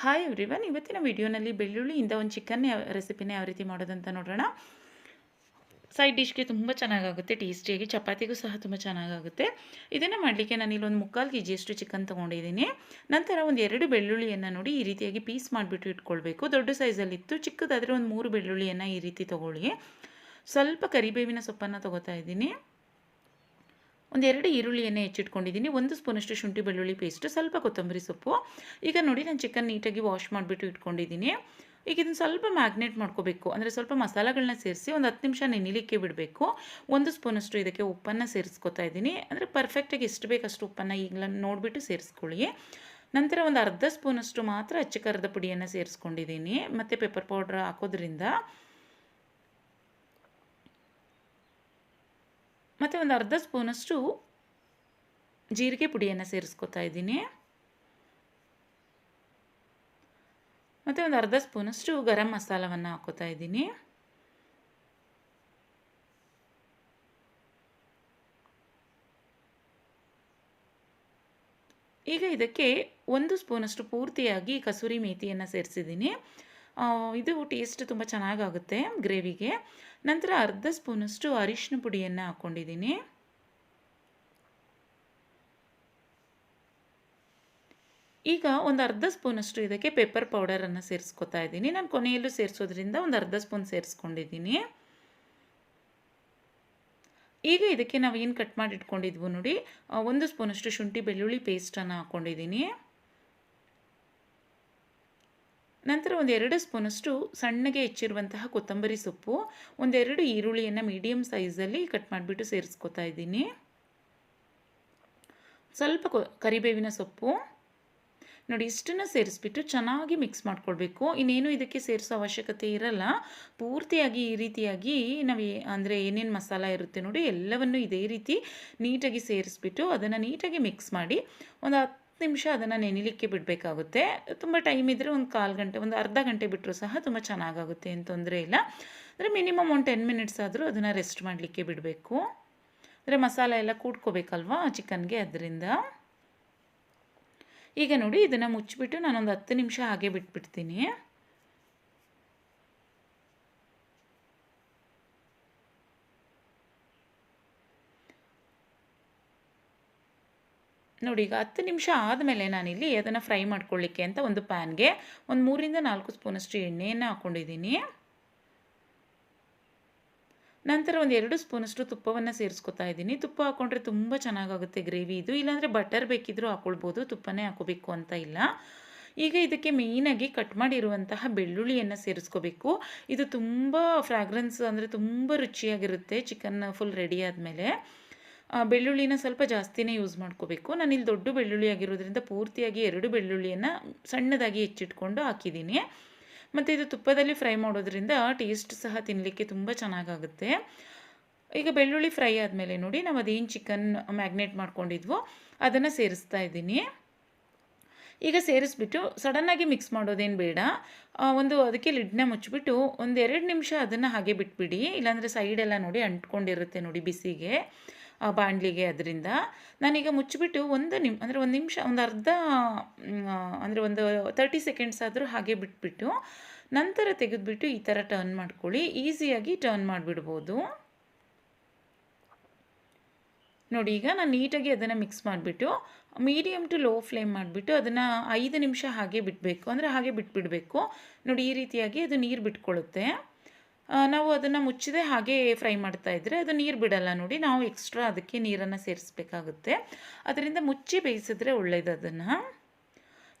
Hi everyone ಇವತ್ತಿನ ವಿಡಿಯೋನಲ್ಲಿ ಬೆಳ್ಳುಳ್ಳಿಯಿಂದ ಒಂದು ಚಿಕನ್ ರೆಸಿಪಿನ ಯಾವ ರೀತಿ ಮಾಡೋದಂತ ನೋಡೋಣ. ಸೈಡ್ ಡಿಶ್ಗೆ ತುಂಬ ಚೆನ್ನಾಗಾಗುತ್ತೆ ಟೇಸ್ಟಿಯಾಗಿ ಚಪಾತಿಗೂ ಸಹ ತುಂಬ ಚೆನ್ನಾಗಾಗುತ್ತೆ. ಇದನ್ನು ಮಾಡಲಿಕ್ಕೆ ನಾನು ಇಲ್ಲೊಂದು ಮುಕ್ಕಾಲು ಕೆ ಜಿಯಷ್ಟು ಚಿಕನ್ ತೊಗೊಂಡಿದ್ದೀನಿ. ನಂತರ ಒಂದು ಎರಡು ಬೆಳ್ಳುಳ್ಳಿಯನ್ನು ನೋಡಿ ಈ ರೀತಿಯಾಗಿ ಪೀಸ್ ಮಾಡಿಬಿಟ್ಟು ಇಟ್ಕೊಳ್ಬೇಕು. ದೊಡ್ಡ ಸೈಜಲ್ಲಿತ್ತು ಚಿಕ್ಕದಾದರೆ ಒಂದು ಮೂರು ಬೆಳ್ಳುಳ್ಳಿಯನ್ನು ಈ ರೀತಿ ತೊಗೊಳ್ಳಿ. ಸ್ವಲ್ಪ ಕರಿಬೇವಿನ ಸೊಪ್ಪನ್ನು ತೊಗೋತಾ ಇದ್ದೀನಿ. ಒಂದೆರಡು ಈರುಳ್ಳಿಯನ್ನು ಹೆಚ್ಚಿಟ್ಕೊಂಡಿದ್ದೀನಿ. ಒಂದು ಸ್ಪೂನಷ್ಟು ಶುಂಠಿ ಬೆಳ್ಳುಳ್ಳಿ ಪೇಸ್ಟು ಸ್ವಲ್ಪ ಕೊತ್ತಂಬರಿ ಸೊಪ್ಪು. ಈಗ ನೋಡಿ ನಾನು ಚಿಕನ್ ನೀಟಾಗಿ ವಾಶ್ ಮಾಡಿಬಿಟ್ಟು ಇಟ್ಕೊಂಡಿದ್ದೀನಿ. ಈಗ ಇದನ್ನು ಸ್ವಲ್ಪ ಮ್ಯಾಗ್ನೇಟ್ ಮಾಡ್ಕೋಬೇಕು. ಅಂದರೆ ಸ್ವಲ್ಪ ಮಸಾಲೆಗಳನ್ನ ಸೇರಿಸಿ ಒಂದು ಹತ್ತು ನಿಮಿಷ ನೆನಿಲಿಕ್ಕೆ ಬಿಡಬೇಕು. ಒಂದು ಸ್ಪೂನಷ್ಟು ಇದಕ್ಕೆ ಉಪ್ಪನ್ನು ಸೇರಿಸ್ಕೊತಾ ಇದ್ದೀನಿ. ಅಂದರೆ ಪರ್ಫೆಕ್ಟಾಗಿ ಎಷ್ಟು ಬೇಕಷ್ಟು ಉಪ್ಪನ್ನು ಈಗಲ ನೋಡಿಬಿಟ್ಟು ಸೇರಿಸ್ಕೊಳ್ಳಿ. ನಂತರ ಒಂದು ಅರ್ಧ ಸ್ಪೂನಷ್ಟು ಮಾತ್ರ ಅಚ್ಚ ಖಾರದ ಪುಡಿಯನ್ನು ಸೇರಿಸ್ಕೊಂಡಿದ್ದೀನಿ. ಮತ್ತು ಪೆಪ್ಪರ್ ಪೌಡ್ರ್ ಹಾಕೋದ್ರಿಂದ ಮತ್ತು ಒಂದು ಅರ್ಧ ಸ್ಪೂನಷ್ಟು ಜೀರಿಗೆ ಪುಡಿಯನ್ನು ಸೇರಿಸ್ಕೊತಾ ಇದ್ದೀನಿ. ಮತ್ತು ಒಂದು ಅರ್ಧ ಸ್ಪೂನಷ್ಟು ಗರಂ ಮಸಾಲವನ್ನು ಹಾಕೋತಾ ಇದ್ದೀನಿ. ಈಗ ಇದಕ್ಕೆ ಒಂದು ಸ್ಪೂನಷ್ಟು ಪೂರ್ತಿಯಾಗಿ ಕಸೂರಿ ಮೇಥಿಯನ್ನು ಸೇರಿಸಿದ್ದೀನಿ. ಇದು ಟೇಸ್ಟ್ ತುಂಬ ಚೆನ್ನಾಗಾಗುತ್ತೆ ಗ್ರೇವಿಗೆ. ನಂತರ ಅರ್ಧ ಸ್ಪೂನಷ್ಟು ಅರಿಶಿನ ಪುಡಿಯನ್ನು ಹಾಕ್ಕೊಂಡಿದ್ದೀನಿ ಈಗ ಒಂದು ಅರ್ಧ ಸ್ಪೂನಷ್ಟು ಇದಕ್ಕೆ ಪೆಪ್ಪರ್ ಪೌಡರನ್ನು ಸೇರಿಸ್ಕೊತಾ ಇದ್ದೀನಿ. ನಾನು ಕೊನೆಯಲ್ಲೂ ಸೇರಿಸೋದ್ರಿಂದ ಒಂದು ಅರ್ಧ ಸ್ಪೂನ್ ಸೇರಿಸ್ಕೊಂಡಿದ್ದೀನಿ. ಈಗ ಇದಕ್ಕೆ ನಾವು ಏನು ಕಟ್ ಮಾಡಿ ಇಟ್ಕೊಂಡಿದ್ವು ನೋಡಿ ಒಂದು ಸ್ಪೂನಷ್ಟು ಶುಂಠಿ ಬೆಳ್ಳುಳ್ಳಿ ಪೇಸ್ಟನ್ನು ಹಾಕ್ಕೊಂಡಿದ್ದೀನಿ ನಂತರ ಒಂದು ಎರಡು ಸ್ಪೂನಷ್ಟು ಸಣ್ಣಗೆ ಹೆಚ್ಚಿರುವಂತಹ ಕೊತ್ತಂಬರಿ ಸೊಪ್ಪು, ಒಂದೆರಡು ಈರುಳ್ಳಿಯನ್ನು ಮೀಡಿಯಮ್ ಸೈಜಲ್ಲಿ ಕಟ್ ಮಾಡಿಬಿಟ್ಟು ಸೇರಿಸ್ಕೊತಾ ಇದ್ದೀನಿ. ಸ್ವಲ್ಪ ಕರಿಬೇವಿನ ಸೊಪ್ಪು. ನೋಡಿ, ಇಷ್ಟನ್ನು ಸೇರಿಸ್ಬಿಟ್ಟು ಚೆನ್ನಾಗಿ ಮಿಕ್ಸ್ ಮಾಡ್ಕೊಳ್ಬೇಕು. ಇನ್ನೇನು ಇದಕ್ಕೆ ಸೇರಿಸೋ ಅವಶ್ಯಕತೆ ಇರಲ್ಲ. ಪೂರ್ತಿಯಾಗಿ ಈ ರೀತಿಯಾಗಿ ನಾವು ಅಂದರೆ ಏನೇನು ಮಸಾಲ ಇರುತ್ತೆ ನೋಡಿ, ಎಲ್ಲವನ್ನು ಇದೇ ರೀತಿ ನೀಟಾಗಿ ಸೇರಿಸ್ಬಿಟ್ಟು ಅದನ್ನು ನೀಟಾಗಿ ಮಿಕ್ಸ್ ಮಾಡಿ ಒಂದು ನಿಮಿಷ ಅದನ್ನು ನೆನಿಲಿಕ್ಕೆ ಬಿಡಬೇಕಾಗುತ್ತೆ. ತುಂಬ ಟೈಮ್ ಇದ್ದರೆ ಒಂದು ಕಾಲು ಗಂಟೆ, ಒಂದು ಅರ್ಧ ಗಂಟೆ ಬಿಟ್ಟರೂ ಸಹ ತುಂಬ ಚೆನ್ನಾಗಾಗುತ್ತೆ ಏನು ತೊಂದರೆ ಇಲ್ಲ. ಅಂದರೆ ಮಿನಿಮಮ್ ಒಂದು ಟೆನ್ ಮಿನಿಟ್ಸ್ ಆದರೂ ಅದನ್ನು ರೆಸ್ಟ್ ಮಾಡಲಿಕ್ಕೆ ಬಿಡಬೇಕು. ಅಂದರೆ ಮಸಾಲೆ ಎಲ್ಲ ಕೂಡ್ಕೋಬೇಕಲ್ವಾ ಚಿಕನ್ಗೆ ಅದರಿಂದ. ಈಗ ನೋಡಿ ಇದನ್ನು ಮುಚ್ಚಿಬಿಟ್ಟು ನಾನೊಂದು ಹತ್ತು ನಿಮಿಷ ಹಾಗೆ ಬಿಟ್ಬಿಡ್ತೀನಿ. ನೋಡಿ, ಈಗ ಹತ್ತು ನಿಮಿಷ ಆದಮೇಲೆ ನಾನಿಲ್ಲಿ ಅದನ್ನು ಫ್ರೈ ಮಾಡ್ಕೊಳ್ಳಿಕ್ಕೆ ಅಂತ ಒಂದು ಪ್ಯಾನ್ಗೆ ಒಂದು ಮೂರಿಂದ ನಾಲ್ಕು ಸ್ಪೂನಷ್ಟು ಎಣ್ಣೆಯನ್ನು ಹಾಕ್ಕೊಂಡಿದ್ದೀನಿ ನಂತರ ಒಂದು ಎರಡು ಸ್ಪೂನಷ್ಟು ತುಪ್ಪವನ್ನು ಸೇರಿಸ್ಕೊತಾ ಇದ್ದೀನಿ. ತುಪ್ಪ ಹಾಕ್ಕೊಂಡ್ರೆ ತುಂಬ ಚೆನ್ನಾಗಾಗುತ್ತೆ ಗ್ರೇವಿ ಇದು. ಇಲ್ಲಾಂದರೆ ಬಟರ್ ಬೇಕಿದ್ದರೂ ಹಾಕ್ಕೊಳ್ಬೋದು ತುಪ್ಪನೇ ಹಾಕೋಬೇಕು ಅಂತ ಇಲ್ಲ. ಈಗ ಇದಕ್ಕೆ ಮೇಯ್ನಾಗಿ ಕಟ್ ಮಾಡಿರುವಂತಹ ಬೆಳ್ಳುಳ್ಳಿಯನ್ನು ಸೇರಿಸ್ಕೋಬೇಕು. ಇದು ತುಂಬ ಫ್ರಾಗ್ರೆನ್ಸ್ ಅಂದರೆ ತುಂಬ ರುಚಿಯಾಗಿರುತ್ತೆ ಚಿಕನ್ ಫುಲ್ ರೆಡಿ ಆದಮೇಲೆ. ಬೆಳ್ಳುಳ್ಳಿನ ಸ್ವಲ್ಪ ಜಾಸ್ತಿನೇ ಯೂಸ್ ಮಾಡ್ಕೋಬೇಕು. ನಾನು ಇಲ್ಲಿ ದೊಡ್ಡ ಬೆಳ್ಳುಳ್ಳಿ ಆಗಿರೋದ್ರಿಂದ ಪೂರ್ತಿಯಾಗಿ ಎರಡು ಬೆಳ್ಳುಳ್ಳಿಯನ್ನು ಸಣ್ಣದಾಗಿ ಹೆಚ್ಚಿಟ್ಕೊಂಡು ಹಾಕಿದ್ದೀನಿ. ಮತ್ತು ಇದು ತುಪ್ಪದಲ್ಲಿ ಫ್ರೈ ಮಾಡೋದ್ರಿಂದ ಟೇಸ್ಟ್ ಸಹ ತಿನ್ನಲಿಕ್ಕೆ ತುಂಬ ಚೆನ್ನಾಗಾಗುತ್ತೆ. ಈಗ ಬೆಳ್ಳುಳ್ಳಿ ಫ್ರೈ ಆದಮೇಲೆ ನೋಡಿ, ನಾವು ಅದೇನು ಚಿಕನ್ ಮ್ಯಾಗ್ನೇಟ್ ಮಾಡ್ಕೊಂಡಿದ್ವೋ ಅದನ್ನು ಸೇರಿಸ್ತಾ ಇದ್ದೀನಿ. ಈಗ ಸೇರಿಸ್ಬಿಟ್ಟು ಸಡನ್ನಾಗಿ ಮಿಕ್ಸ್ ಮಾಡೋದೇನು ಬೇಡ. ಒಂದು ಅದಕ್ಕೆ ಲಿಡ್ನ ಮುಚ್ಚಿಬಿಟ್ಟು ಒಂದು ಎರಡು ನಿಮಿಷ ಅದನ್ನು ಹಾಗೆ ಬಿಟ್ಬಿಡಿ. ಇಲ್ಲಾಂದರೆ ಸೈಡೆಲ್ಲ ನೋಡಿ ಅಂಟ್ಕೊಂಡಿರುತ್ತೆ ನೋಡಿ ಬಿಸಿಗೆ. ಬಾಣಲಿಗೆ ಅದರಿಂದ. ನಾನೀಗ ಮುಚ್ಚಿಬಿಟ್ಟು ಒಂದು ನಿಮ್, ಅಂದರೆ ಒಂದು ನಿಮಿಷ, ಒಂದು ಅರ್ಧ ಅಂದರೆ ಒಂದು ತರ್ಟಿ ಸೆಕೆಂಡ್ಸ್ ಆದರೂ ಹಾಗೆ ಬಿಟ್ಬಿಟ್ಟು ನಂತರ ತೆಗೆದುಬಿಟ್ಟು ಈ ಥರ ಟರ್ನ್ ಮಾಡ್ಕೊಳ್ಳಿ. ಈಸಿಯಾಗಿ ಟರ್ನ್ ಮಾಡಿಬಿಡ್ಬೋದು. ನೋಡಿ, ಈಗ ನಾನು ನೀಟಾಗಿ ಅದನ್ನು ಮಿಕ್ಸ್ ಮಾಡಿಬಿಟ್ಟು ಮೀಡಿಯಮ್ ಟು ಲೋ ಫ್ಲೇಮ್ ಮಾಡಿಬಿಟ್ಟು ಅದನ್ನು ಐದು ನಿಮಿಷ ಹಾಗೆ ಬಿಡಬೇಕು ಅಂದರೆ ಹಾಗೆ ಬಿಟ್ಬಿಡಬೇಕು. ನೋಡಿ, ಈ ರೀತಿಯಾಗಿ ಅದು ನೀರು ಬಿಟ್ಕೊಳ್ಳುತ್ತೆ. ನಾವು ಅದನ್ನು ಮುಚ್ಚಿದೆ ಹಾಗೆ ಫ್ರೈ ಮಾಡ್ತಾ ಇದ್ದರೆ ಅದು ನೀರು ಬಿಡಲ್ಲ ನೋಡಿ, ನಾವು ಎಕ್ಸ್ಟ್ರಾ ಅದಕ್ಕೆ ನೀರನ್ನು ಸೇರಿಸ್ಬೇಕಾಗುತ್ತೆ. ಅದರಿಂದ ಮುಚ್ಚಿ ಬೇಯಿಸಿದ್ರೆ ಒಳ್ಳೆಯದು ಅದನ್ನು.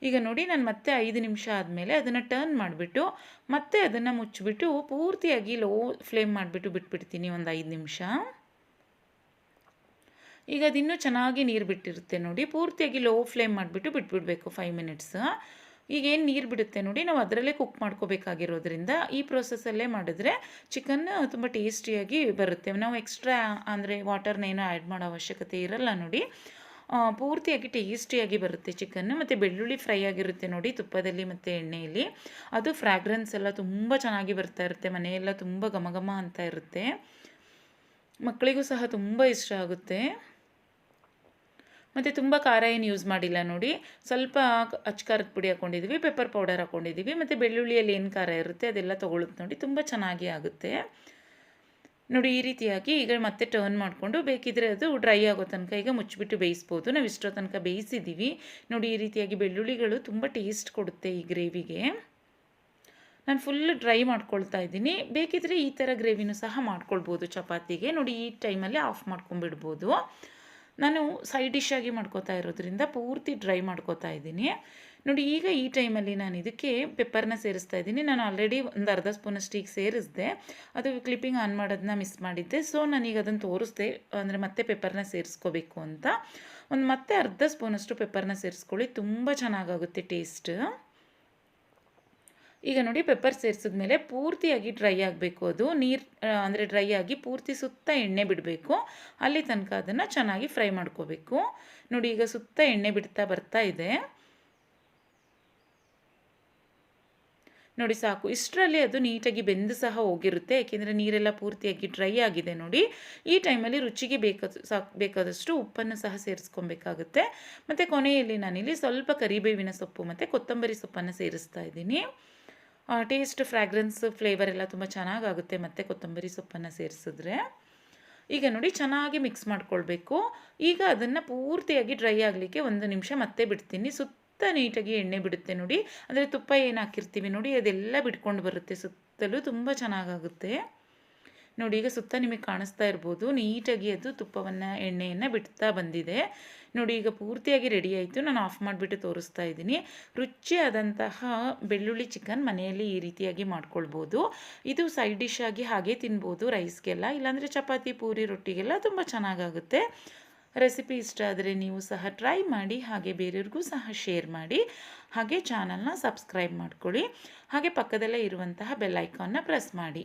ಈಗ ನೋಡಿ, ನಾನು ಮತ್ತೆ ಐದು ನಿಮಿಷ ಆದಮೇಲೆ ಅದನ್ನು ಟರ್ನ್ ಮಾಡಿಬಿಟ್ಟು, ಮತ್ತೆ ಅದನ್ನು ಮುಚ್ಚಿಬಿಟ್ಟು ಪೂರ್ತಿಯಾಗಿ ಲೋ ಫ್ಲೇಮ್ ಮಾಡಿಬಿಟ್ಟು ಬಿಟ್ಬಿಡ್ತೀನಿ ಒಂದು ಐದು ನಿಮಿಷ. ಈಗ ಅದಿನ್ನೂ ಚೆನ್ನಾಗಿ ನೀರು ಬಿಟ್ಟಿರುತ್ತೆ ನೋಡಿ, ಪೂರ್ತಿಯಾಗಿ ಲೋ ಫ್ಲೇಮ್ ಮಾಡಿಬಿಟ್ಟು ಬಿಟ್ಬಿಡಬೇಕು ಫೈವ್ ಮಿನಿಟ್ಸ್ ಈಗ ಏನು ನೀರು ಬಿಡುತ್ತೆ ನೋಡಿ, ನಾವು ಅದರಲ್ಲೇ ಕುಕ್ ಮಾಡ್ಕೋಬೇಕಾಗಿರೋದ್ರಿಂದ ಈ ಪ್ರೊಸೆಸಲ್ಲೇ ಮಾಡಿದ್ರೆ ಚಿಕನ್ ತುಂಬ ಟೇಸ್ಟಿಯಾಗಿ ಬರುತ್ತೆ. ನಾವು ಎಕ್ಸ್ಟ್ರಾ ಅಂದರೆ ವಾಟರ್ನೇನೋ ಆ್ಯಡ್ ಮಾಡೋ ಅವಶ್ಯಕತೆ ಇರಲ್ಲ ನೋಡಿ. ಪೂರ್ತಿಯಾಗಿ ಟೇಸ್ಟಿಯಾಗಿ ಬರುತ್ತೆ ಚಿಕನ್ ಮತ್ತು ಬೆಳ್ಳುಳ್ಳಿ ಫ್ರೈ ಆಗಿರುತ್ತೆ ನೋಡಿ ತುಪ್ಪದಲ್ಲಿ ಮತ್ತು ಎಣ್ಣೆಯಲ್ಲಿ. ಅದು ಫ್ರ್ಯಾಗ್ರೆನ್ಸ್ ಎಲ್ಲ ತುಂಬ ಚೆನ್ನಾಗಿ ಬರ್ತಾ ಇರುತ್ತೆ. ಮನೆಯೆಲ್ಲ ತುಂಬ ಘಮ ಘಮ ಅಂತ ಇರುತ್ತೆ. ಮಕ್ಕಳಿಗೂ ಸಹ ತುಂಬ ಇಷ್ಟ ಆಗುತ್ತೆ. ಮತ್ತು ತುಂಬ ಖಾರ ಏನು ಯೂಸ್ ಮಾಡಿಲ್ಲ ನೋಡಿ. ಸ್ವಲ್ಪ ಅಚ್ಕಾರದ ಪುಡಿ ಹಾಕ್ಕೊಂಡಿದ್ದೀವಿ ಪೆಪ್ಪರ್ ಪೌಡರ್ ಹಾಕ್ಕೊಂಡಿದ್ದೀವಿ ಮತ್ತು ಬೆಳ್ಳುಳ್ಳಿಯಲ್ಲಿ ಏನು ಖಾರ ಇರುತ್ತೆ ಅದೆಲ್ಲ ತೊಗೊಳುತ್ತೆ ನೋಡಿ. ತುಂಬ ಚೆನ್ನಾಗಿ ಆಗುತ್ತೆ. ನೋಡಿ, ಈ ರೀತಿಯಾಗಿ ಈಗ ಮತ್ತೆ ಟರ್ನ್ ಮಾಡಿಕೊಂಡು ಬೇಕಿದ್ರೆ ಅದು ಡ್ರೈ ಆಗೋ ತನಕ ಈಗ ಮುಚ್ಚಿಬಿಟ್ಟು ಬೇಯಿಸ್ಬೋದು. ನಾವು ಇಷ್ಟೋ ತನಕ ಬೇಯಿಸಿದ್ದೀವಿ ನೋಡಿ, ಈ ರೀತಿಯಾಗಿ ಬೆಳ್ಳುಳ್ಳಿಗಳು ತುಂಬ ಟೇಸ್ಟ್ ಕೊಡುತ್ತೆ ಈ ಗ್ರೇವಿಗೆ ನಾನು ಫುಲ್ ಡ್ರೈ ಮಾಡ್ಕೊಳ್ತಾ ಇದ್ದೀನಿ. ಬೇಕಿದ್ರೆ ಈ ಥರ ಗ್ರೇವಿನೂ ಸಹ ಮಾಡ್ಕೊಳ್ಬೋದು ಚಪಾತಿಗೆ. ನೋಡಿ, ಈ ಟೈಮಲ್ಲಿ ಆಫ್ ಮಾಡ್ಕೊಂಬಿಡ್ಬೋದು ನಾನು ಸೈಡ್ ಡಿಶ್ ಆಗಿ ಮಾಡ್ಕೋತಾ ಇರೋದ್ರಿಂದ ಪೂರ್ತಿ ಡ್ರೈ ಮಾಡ್ಕೋತಾ ಇದ್ದೀನಿ. ನೋಡಿ, ಈಗ ಈ ಟೈಮಲ್ಲಿ ನಾನು ಇದಕ್ಕೆ ಪೆಪ್ಪರ್ನ ಸೇರಿಸ್ತಾ ಇದ್ದೀನಿ. ನಾನು ಆಲ್ರೆಡಿ ಒಂದು ಅರ್ಧ ಸ್ಪೂನಷ್ಟು ಈಗ ಸೇರಿಸಿದೆ. ಅದು ಕ್ಲಿಪ್ಪಿಂಗ್ ಆನ್ ಮಾಡೋದನ್ನ ಮಿಸ್ ಮಾಡಿದ್ದೆ. ಸೊ ನಾನೀಗ ಅದನ್ನು ತೋರಿಸ್ದೆ. ಅಂದರೆ ಮತ್ತೆ ಪೆಪ್ಪರ್ನ ಸೇರಿಸ್ಕೋಬೇಕು ಅಂತ. ಒಂದು ಮತ್ತೆ ಅರ್ಧ ಸ್ಪೂನಷ್ಟು ಪೆಪ್ಪರ್ನ ಸೇರಿಸ್ಕೊಳ್ಳಿ. ತುಂಬ ಚೆನ್ನಾಗಾಗುತ್ತೆ ಟೇಸ್ಟ್ ಈಗ ನೋಡಿ ಪೆಪ್ಪರ್ ಸೇರಿಸಿದ್ಮೇಲೆ ಪೂರ್ತಿಯಾಗಿ ಡ್ರೈ ಆಗಬೇಕು ಅದು. ನೀರು ಅಂದರೆ ಡ್ರೈ ಆಗಿ ಪೂರ್ತಿ ಸುತ್ತ ಎಣ್ಣೆ ಬಿಡಬೇಕು. ಅಲ್ಲಿ ತನಕ ಅದನ್ನು ಚೆನ್ನಾಗಿ ಫ್ರೈ ಮಾಡ್ಕೋಬೇಕು. ನೋಡಿ ಈಗ ಸುತ್ತ ಎಣ್ಣೆ ಬಿಡ್ತಾ ಬರ್ತಾ ಇದೆ. ನೋಡಿ ಸಾಕು. ಇಷ್ಟರಲ್ಲಿ ಅದು ನೀಟಾಗಿ ಬೆಂದು ಸಹ ಹೋಗಿರುತ್ತೆ. ಯಾಕೆಂದರೆ ನೀರೆಲ್ಲ ಪೂರ್ತಿಯಾಗಿ ಡ್ರೈ ಆಗಿದೆ ನೋಡಿ. ಈ ಟೈಮಲ್ಲಿ ರುಚಿಗೆ ಬೇಕಾದ, ಸಾಕು, ಬೇಕಾದಷ್ಟು ಉಪ್ಪನ್ನು ಸಹ ಸೇರಿಸ್ಕೊಬೇಕಾಗುತ್ತೆ. ಮತ್ತು ಕೊನೆಯಲ್ಲಿ ನಾನಿಲ್ಲಿ ಸ್ವಲ್ಪ ಕರಿಬೇವಿನ ಸೊಪ್ಪು ಮತ್ತು ಕೊತ್ತಂಬರಿ ಸೊಪ್ಪನ್ನು ಸೇರಿಸ್ತಾ ಇದ್ದೀನಿ. ಟೇಸ್ಟ್ ಫ್ರ್ಯಾಗ್ರೆನ್ಸ್ ಫ್ಲೇವರ್ ಎಲ್ಲ ತುಂಬ ಚೆನ್ನಾಗಾಗುತ್ತೆ. ಮತ್ತು ಕೊತ್ತಂಬರಿ ಸೊಪ್ಪನ್ನು ಸೇರಿಸಿದ್ರೆ. ಈಗ ನೋಡಿ, ಚೆನ್ನಾಗಿ ಮಿಕ್ಸ್ ಮಾಡ್ಕೊಳ್ಬೇಕು. ಈಗ ಅದನ್ನು ಪೂರ್ತಿಯಾಗಿ ಡ್ರೈ ಆಗಲಿಕ್ಕೆ ಒಂದು ನಿಮಿಷ ಮತ್ತೆ ಬಿಡ್ತೀನಿ. ಸುತ್ತ ನೀಟಾಗಿ ಎಣ್ಣೆ ಬಿಡುತ್ತೆ ನೋಡಿ. ಅಂದರೆ ತುಪ್ಪ ಏನು ಹಾಕಿರ್ತೀವಿ ನೋಡಿ, ಅದೆಲ್ಲ ಬಿಟ್ಕೊಂಡು ಬರುತ್ತೆ ಸುತ್ತಲೂ. ತುಂಬ ಚೆನ್ನಾಗಾಗುತ್ತೆ. ನೋಡಿ, ಈಗ ಸುತ್ತ ನಿಮಗೆ ಕಾಣಿಸ್ತಾ ಇರ್ಬೋದು, ನೀಟಾಗಿ ಅದು ತುಪ್ಪವನ್ನು, ಎಣ್ಣೆಯನ್ನು ಬಿಡ್ತಾ ಬಂದಿದೆ. ನೋಡಿ, ಈಗ ಪೂರ್ತಿಯಾಗಿ ರೆಡಿ ಆಯಿತು. ನಾನು ಆಫ್ ಮಾಡಿಬಿಟ್ಟು ತೋರಿಸ್ತಾ ಇದ್ದೀನಿ. ರುಚಿಯಾದಂತಹ ಬೆಳ್ಳುಳ್ಳಿ ಚಿಕನ್ ಮನೆಯಲ್ಲಿ ಈ ರೀತಿಯಾಗಿ ಮಾಡ್ಕೊಳ್ಬೋದು. ಇದು ಸೈಡ್ ಡಿಶ್ ಆಗಿ ಹಾಗೆ ತಿನ್ಬೋದು ರೈಸ್ಗೆಲ್ಲ ಇಲ್ಲಾಂದರೆ ಚಪಾತಿ, ಪೂರಿ, ರೊಟ್ಟಿಗೆಲ್ಲ ತುಂಬ ಚೆನ್ನಾಗಾಗುತ್ತೆ. ರೆಸಿಪಿ ಇಷ್ಟ ಆದರೆ ನೀವು ಸಹ ಟ್ರೈ ಮಾಡಿ, ಹಾಗೆ ಬೇರೆಯವ್ರಿಗೂ ಸಹ ಶೇರ್ ಮಾಡಿ. ಹಾಗೆ ಚಾನಲ್ನ ಸಬ್ಸ್ಕ್ರೈಬ್ ಮಾಡ್ಕೊಳ್ಳಿ. ಹಾಗೆ ಪಕ್ಕದಲ್ಲೇ ಇರುವಂತಹ ಬೆಲ್ ಐಕಾನ್ನ ಪ್ರೆಸ್ ಮಾಡಿ.